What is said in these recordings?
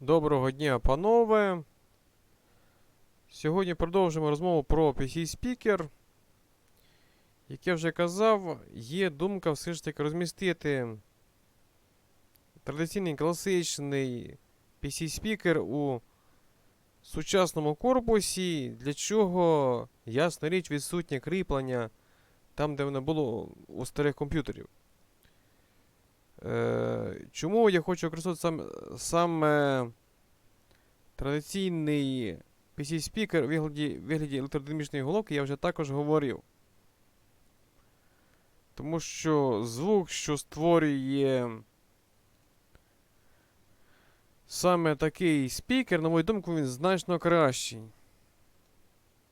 Доброго дня, панове. Сьогодні продовжимо розмову про PC Speaker. Як я вже казав, є думка все ж таки розмістити традиційний класичний PC Speaker у сучасному корпусі, для чого, ясна річ, відсутнє кріплення там, де воно було у старих комп'ютерів. Е, чому я хочу використовувати сам, саме традиційний PC-спікер у вигляді, вигляді електродинамічної головки, я вже також говорив. Тому що звук, що створює саме такий спікер, на мою думку, він значно кращий.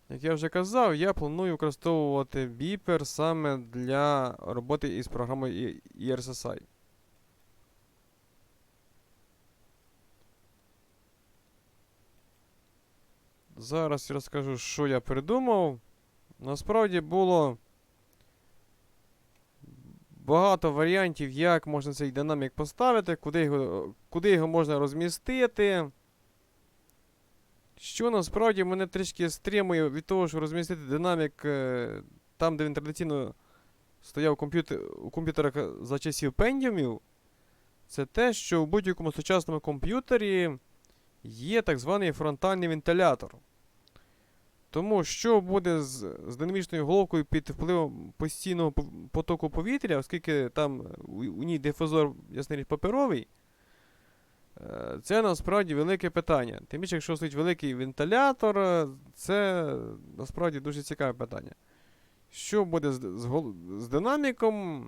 Як я вже казав, я планую використовувати біпер саме для роботи із програмою ERSSI. Зараз я розкажу, що я придумав. Насправді було багато варіантів, як можна цей динамік поставити, куди його, куди його можна розмістити. Що насправді мене трішки стримує від того, що розмістити динамік е, там, де він традиційно стояв комп'ютер, у комп'ютерах за часів пендіумів, це те, що у будь-якому сучасному комп'ютері є так званий фронтальний вентилятор. Тому що буде з, з динамічною головкою під впливом постійного потоку повітря, оскільки там у, у ній дифузор, ясна річ, паперовий, е, це насправді велике питання. Тим більше, якщо стоїть великий вентилятор, е, це насправді дуже цікаве питання. Що буде з, з, з динаміком?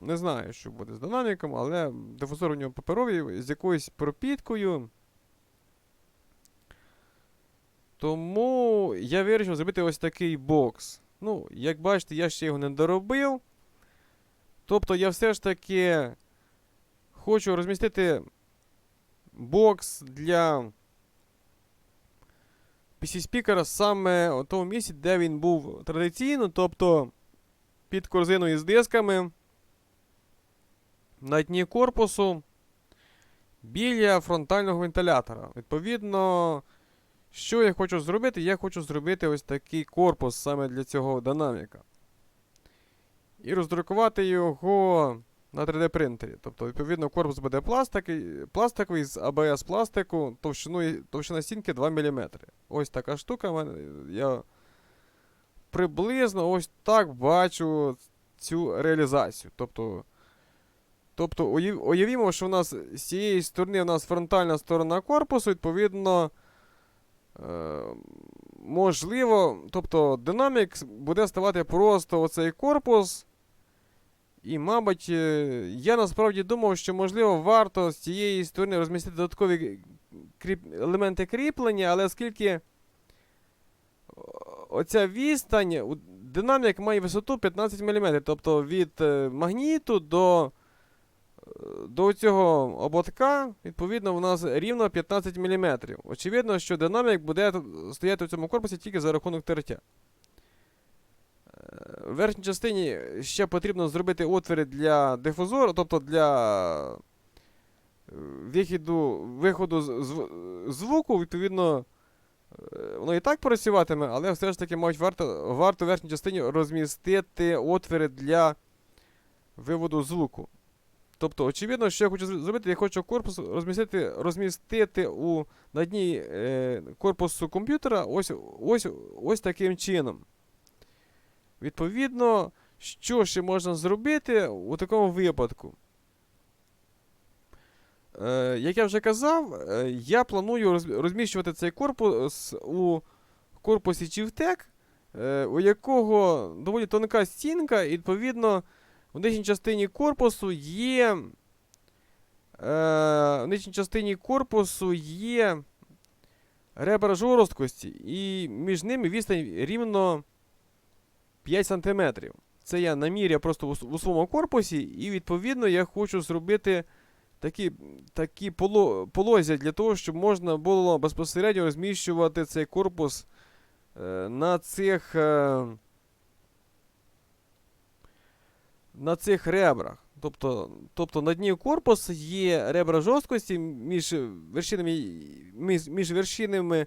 Не знаю, що буде з динаміком, але дифузор у нього паперовий з якоюсь пропіткою. Тому я вирішив зробити ось такий бокс. Ну, як бачите, я ще його не доробив. Тобто я все ж таки хочу розмістити бокс для PC-спікера саме у тому місці, де він був традиційно, тобто під корзиною з дисками на дні корпусу біля фронтального вентилятора. Відповідно. Що я хочу зробити? Я хочу зробити ось такий корпус саме для цього динаміка. І роздрукувати його на 3D принтері. Тобто, відповідно, корпус буде пластики, пластиковий з АБС пластику, товщина стінки 2 мм. Ось така штука. Я приблизно ось так бачу цю реалізацію. Тобто, тобто уявімо, що у нас з цієї сторони у нас фронтальна сторона корпусу, відповідно. Е, можливо, тобто динамік буде ставати просто оцей корпус. І, мабуть, е, я насправді думав, що, можливо, варто з цієї сторони розмістити додаткові кріп... елементи кріплення, але оскільки о- оця відстань, динамік має висоту 15 мм, тобто від е, магніту до, е, до цього ободка, відповідно, у нас рівно 15 мм. Очевидно, що динамік буде стояти в цьому корпусі тільки за рахунок тертя. Е, В верхній частині ще потрібно зробити отвори для дифузору, тобто для е, вихіду, виходу зв- звуку, відповідно, е, воно і так працюватиме, але все ж таки, мабуть, варто, варто в верхній частині розмістити отвори для виводу звуку. Тобто, очевидно, що я хочу зробити, я хочу корпус розмістити, розмістити у на дні е, корпусу комп'ютера ось, ось, ось таким чином. Відповідно, що ще можна зробити у такому випадку? Е, як я вже казав, е, я планую розміщувати цей корпус у корпусі Chivtec, е, у якого доволі тонка стінка, і відповідно в нижній частині корпусу є. Е, в нижній частині корпусу є ребра жорсткості, і між ними відстань рівно 5 см. Це я наміряв просто у, своєму корпусі, і відповідно я хочу зробити такі, такі поло, полозя для того, щоб можна було безпосередньо розміщувати цей корпус е, на цих. Е, на цих ребрах. Тобто, тобто на дні корпусу є ребра жорсткості між вершинами, між, між вершинами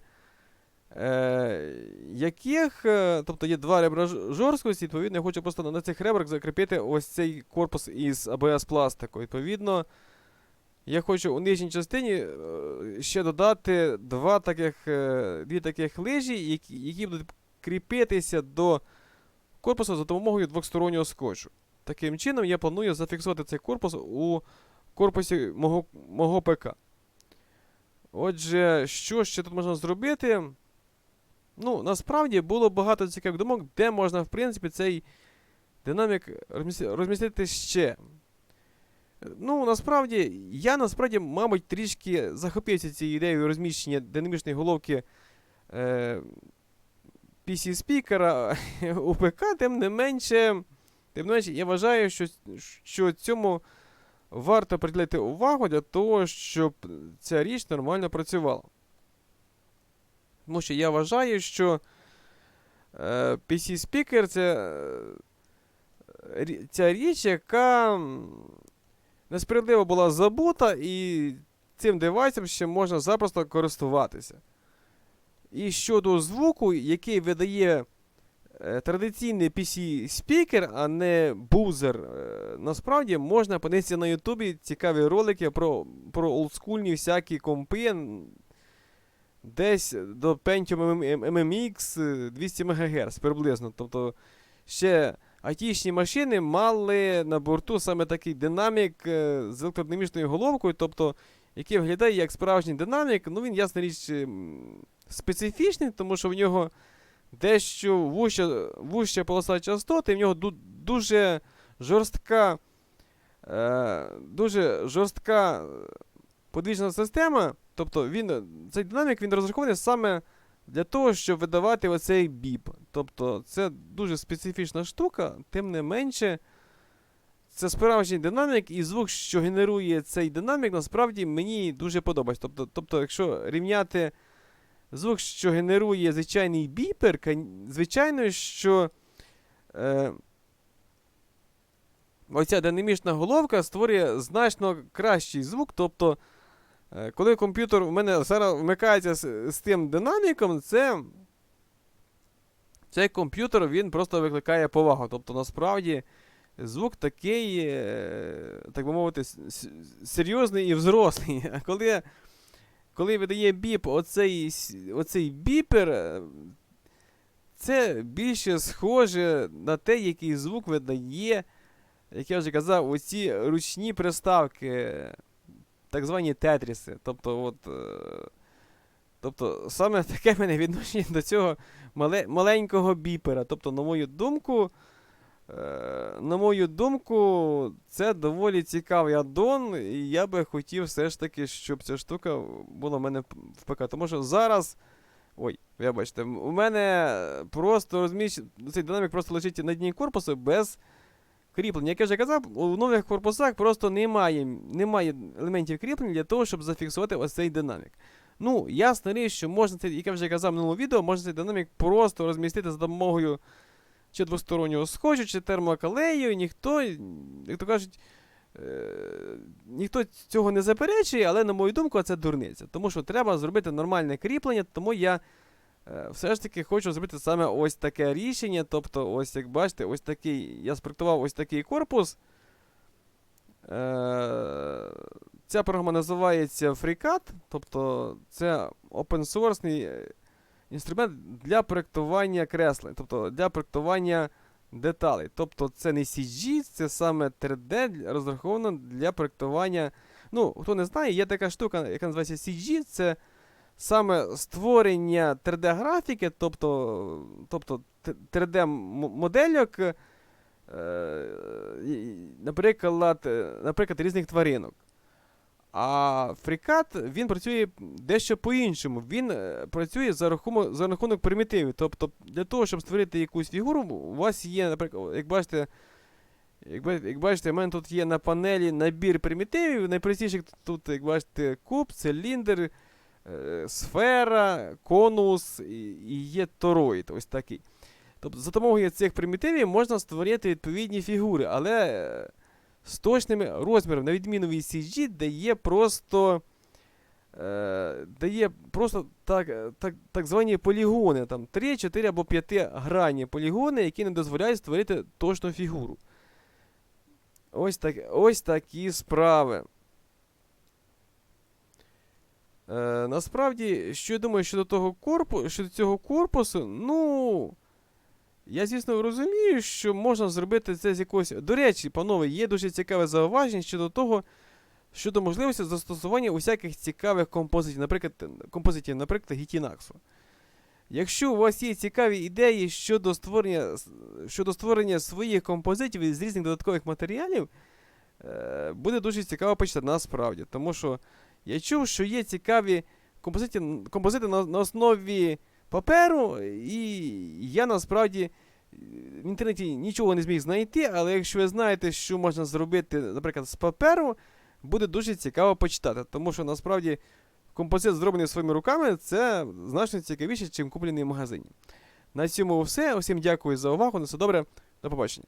е, яких, е, тобто є два ребра жорсткості, відповідно, я хочу просто на- цих ребрах закріпити ось цей корпус із АБС пластику. Відповідно, я хочу у нижній частині е, ще додати два таких, е, дві таких лижі, які, які будуть кріпитися до корпусу за допомогою двостороннього скотчу. Таким чином, я планую зафіксувати цей корпус у корпусі мого, мого ПК. Отже, що ще тут можна зробити? Ну, насправді було багато цікавих думок, де можна, в принципі, цей динамік розмістити ще. Ну, насправді, я насправді, мабуть, трішки захопився цією ідеєю розміщення динамічної головки е, PC-спікера у ПК, тим не менше, тим не менше, я вважаю, що, що цьому варто приділити увагу для того, щоб ця річ нормально працювала. Тому що я вважаю, що е, PC-спікер це е, ця річ, яка несправедливо була забута, і цим девайсом ще можна запросто користуватися. І щодо звуку, який видає традиційний PC-спікер, а не бузер, е, насправді можна подивитися на Ютубі цікаві ролики про, про олдскульні всякі компи. Десь до Pentium MMX е, 200 МГц приблизно. Тобто ще айтішні машини мали на борту саме такий динамік е, з електродинамічною головкою, тобто, який виглядає як справжній динамік. Ну він, ясна річ, ем, специфічний, тому що в нього дещо вуща, вуща полоса частоти, і в нього ду- дуже жорстка, е, дуже жорстка подвижна система. Тобто він, цей динамік він розрахований саме для того, щоб видавати оцей біп. Тобто це дуже специфічна штука, тим не менше. Це справжній динамік, і звук, що генерує цей динамік, насправді мені дуже подобається. Тобто, тобто якщо рівняти звук, що генерує звичайний біпер, звичайно, що е, оця динамічна головка створює значно кращий звук. Тобто, е, коли комп'ютер у мене зараз вмикається з, з тим динаміком, це. Цей комп'ютер він просто викликає повагу. Тобто, насправді, звук такий, е, так би мовити, серйозний і взрослий. А коли коли видає біп оцей, оцей біпер, е, це більше схоже на те, який звук видає, як я вже казав, оці ручні приставки, так звані тетріси. Тобто, от, е, тобто саме таке мене відношення до цього мале, маленького біпера. Тобто, на мою думку, на мою думку, це доволі цікавий аддон, і я би хотів все ж таки, щоб ця штука була в мене в ПК. Тому що зараз. Ой, м- у мене просто розміщений, цей динамік просто лежить на дні корпусу без кріплення. Як я вже казав, у нових корпусах просто немає, немає елементів кріплення для того, щоб зафіксувати ось цей динамік. Ну, ясна річ, що можна як я вже казав в минулому відео, можна цей динамік просто розмістити за допомогою чи двостороннього скотчу, чи термокалею, ніхто, як то кажуть, е, ніхто цього не заперечує, але, на мою думку, це дурниця. Тому що треба зробити нормальне кріплення, тому я е, все ж таки хочу зробити саме ось таке рішення. Тобто, ось як бачите, ось такий, я спроектував ось такий корпус. Е, Ця програма називається FreeCAD, тобто це open source інструмент для проєктування креслень, тобто для проєктування деталей. Тобто це не CG, це саме 3D розраховано для проєктування. Ну, хто не знає, є така штука, яка називається CG, це саме створення 3D-графіки, тобто, тобто 3D-модельок, е, наприклад, наприклад, різних тваринок. А FreeCAD, він працює дещо по-іншому. Він е, працює за рахунок, за рахунок примітивів. Тобто, для того, щоб створити якусь фігуру, у вас є, наприклад, як бачите, як, як бачите, в мене тут є на панелі набір примітивів. Найпростіших тут, як бачите, куб, циліндр, е, сфера, конус і, і є тороїд. Ось такий. Тобто, за допомогою цих примітивів можна створити відповідні фігури, але. З точними розмірами, на відміну від CG, де є просто. Е, де просто так, так, так звані полігони, там 3, 4 або 5 грані полігони, які не дозволяють створити точну фігуру. Ось, так, ось такі справи. Е, насправді, що я думаю щодо того корпу, щодо цього корпусу, ну. Я, звісно, розумію, що можна зробити це з якогось. До речі, панове, є дуже цікаве зауваження щодо того, щодо можливості застосування усяких цікавих композитів, наприклад, композитів, наприклад, Gitinax. Якщо у вас є цікаві ідеї щодо створення, щодо створення своїх композитів із різних додаткових матеріалів, е, буде дуже цікаво почитати насправді. Тому що я чув, що є цікаві композити, композити на, на основі паперу, і я насправді е, в інтернеті нічого не зміг знайти, але якщо ви знаєте, що можна зробити, наприклад, з паперу, буде дуже цікаво почитати. Тому що насправді композит, зроблений своїми руками, це значно цікавіше, ніж куплений в магазині. На цьому все. Усім дякую за увагу. На все добре. До побачення.